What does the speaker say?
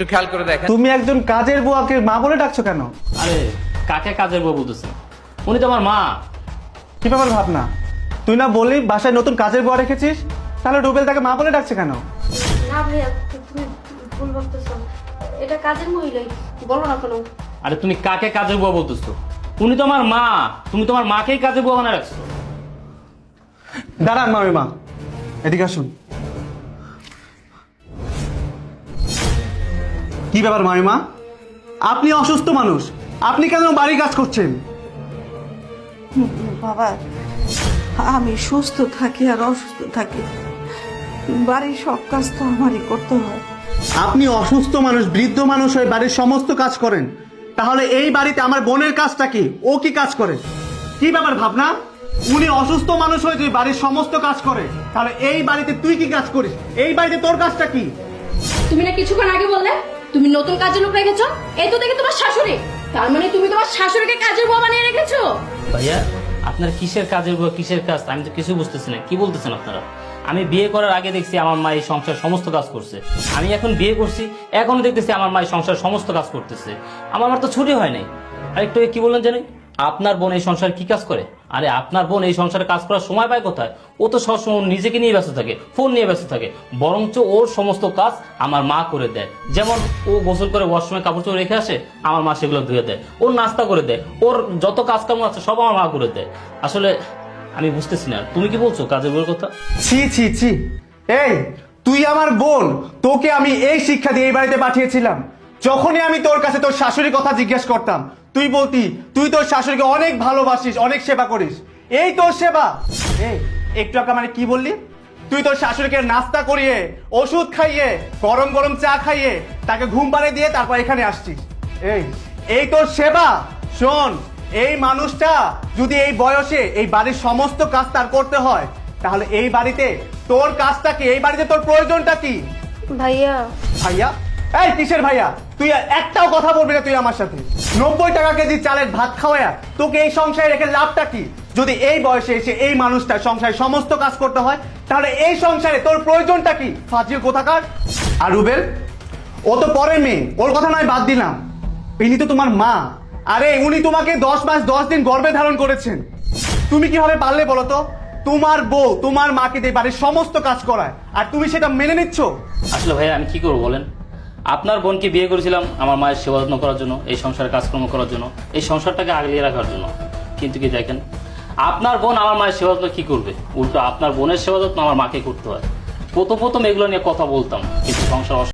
একটু খেয়াল করে দেখেন। তুমি একজন কাজের বুয়াকে মা বলে ডাকছো কেন? আরে কাকে কাজের বউ বলতেছে? উনি তো আমার মা। কি ব্যাপার ভাবনা? তুই না বললি বাসায় নতুন কাজের বুয়া রেখেছিস? তাহলে রুবেল তাকে মা বলে ডাকছে কেন? না ভাইয়া তুমি ভুল ভাবতেছো। এটা কাজের মহিলাই বলো না কেন। আরে তুমি কাকে কাজের বউ বলতেছো? উনি তো আমার মা। তুমি তোমার মাকেই কাজের বউ বানায় রাখছো। দাঁড়ান মামি মা। এদিকে আসুন। কি ব্যাপার মামিমা আপনি অসুস্থ মানুষ আপনি কেন বাড়ি কাজ করছেন? বাবা আমি সুস্থ থাকি আর অসুস্থ থাকি। বাড়ির সব কাজ তো আমারই করতে হয়। আপনি অসুস্থ মানুষ বৃদ্ধ মানুষ হয়ে বাড়ির সমস্ত কাজ করেন। তাহলে এই বাড়িতে আমার বোনের কাজটা কি? ও কি কাজ করে? কি ব্যাপার ভাবনা? উনি অসুস্থ মানুষ হয়ে যদি বাড়ির সমস্ত কাজ করে তাহলে এই বাড়িতে তুই কি কাজ করিস? এই বাড়িতে তোর কাজটা কি? তুমি না কিছুক্ষণ আগে বললে তুমি নতুন কাজের লোক রেখেছো? এই তো দেখে তোমার শাশুড়ি। তার মানে তুমি তোমার শাশুড়িকে কাজের বউ বানিয়ে রেখেছো? ভাইয়া, আপনার কিসের কাজের বউ, কিসের কাজ? আমি তো কিছু বুঝতেছি না। কি বলতেছেন আপনারা? আমি বিয়ে করার আগে দেখছি আমার মা এই সংসার সমস্ত কাজ করছে। আমি এখন বিয়ে করছি এখনও দেখতেছি আমার মা এই সংসার সমস্ত কাজ করতেছে। আমার মার তো ছুটি হয় নাই। আর একটু কি বললেন জানি? আপনার বোন এই সংসার কি কাজ করে? আরে আপনার বোন এই সংসারে কাজ করার সময় পায় কোথায়? ও তো সবসময় নিজেকে নিয়ে ব্যস্ত থাকে ফোন নিয়ে ব্যস্ত থাকে। বরঞ্চ ওর সমস্ত কাজ আমার মা করে দেয়। যেমন ও গোসল করে ওয়াশরুমে কাপড় চোপড় রেখে আসে, আমার মা সেগুলো ধুয়ে দেয়। ওর নাস্তা করে দেয়। ওর যত কাজ কাম আছে সব আমার মা করে দেয়। আসলে আমি বুঝতেছি না, তুমি কি বলছো কাজের বউয়ের কথা? ছি ছি ছি। এই, তুই আমার বোন, তোকে আমি এই শিক্ষা দিয়ে এই বাড়িতে পাঠিয়েছিলাম। যখনই আমি তোর কাছে তোর শাশুড়ির কথা জিজ্ঞেস করতাম তুই বলতি তুই তোর শাশুড়িকে অনেক ভালোবাসিস অনেক সেবা করিস। এই তোর সেবা। এই একটু আগে মানে কি বললি? তুই তোর শাশুড়িকে নাস্তা করিয়ে ওষুধ খাইয়ে গরম গরম চা খাইয়ে তাকে ঘুম পাড়ে দিয়ে তারপর এখানে আসছিস। এই এই তোর সেবা। শোন এই মানুষটা যদি এই বয়সে এই বাড়ির সমস্ত কাজ তার করতে হয় তাহলে এই বাড়িতে তোর কাজটা কি? এই বাড়িতে তোর প্রয়োজনটা কি? ভাইয়া। ভাইয়া? এই, কিসের ভাইয়া? তুই আর একটাও কথা বলবি না তুই আমার সাথে। নব্বই টাকা কেজি চালের ভাত খাওয়ায়া তোকে এই সংসারে রেখে লাভটা কি? যদি এই বয়সে এসে এই মানুষটা সংসারে সমস্ত কাজ করতে হয়, তাহলে এই সংসারে তোর প্রয়োজনটা কি? ফাজিল কোথাকার? আর রুবেল, ও তো পরের মেয়ে, ওর কথা নয়, বাদ দিলাম। ইনি তো তোমার মা। আরে, উনি তোমাকে দশ মাস, দশ দিন গর্বে ধারণ করেছেন। তুমি কীভাবে পারলে বলো তো? তোমার বউ, তোমার মাকে দিয়ে বাড়ির সমস্ত কাজ করায়। আর তুমি সেটা মেনে নিচ্ছ? আসলে ভাইয়া, আমি কি করব বলেন? আপনার বোনকে বিয়ে করেছিলাম আমার মায়ের সেবা যত্ন করার জন্য, এই সংসারের কাজকর্ম করার জন্য, এই সংসারটাকে আগলিয়ে রাখার জন্য। কিন্তু কি দেখেন, আপনার বোন আমার মায়ের সেবা যত্ন কী করবে? উল্টো আপনার বোনের সেবা যত্ন আমার মাকে করতে হয়। প্রথম প্রথম এগুলো নিয়ে কথা বলতাম, কিন্তু সংসার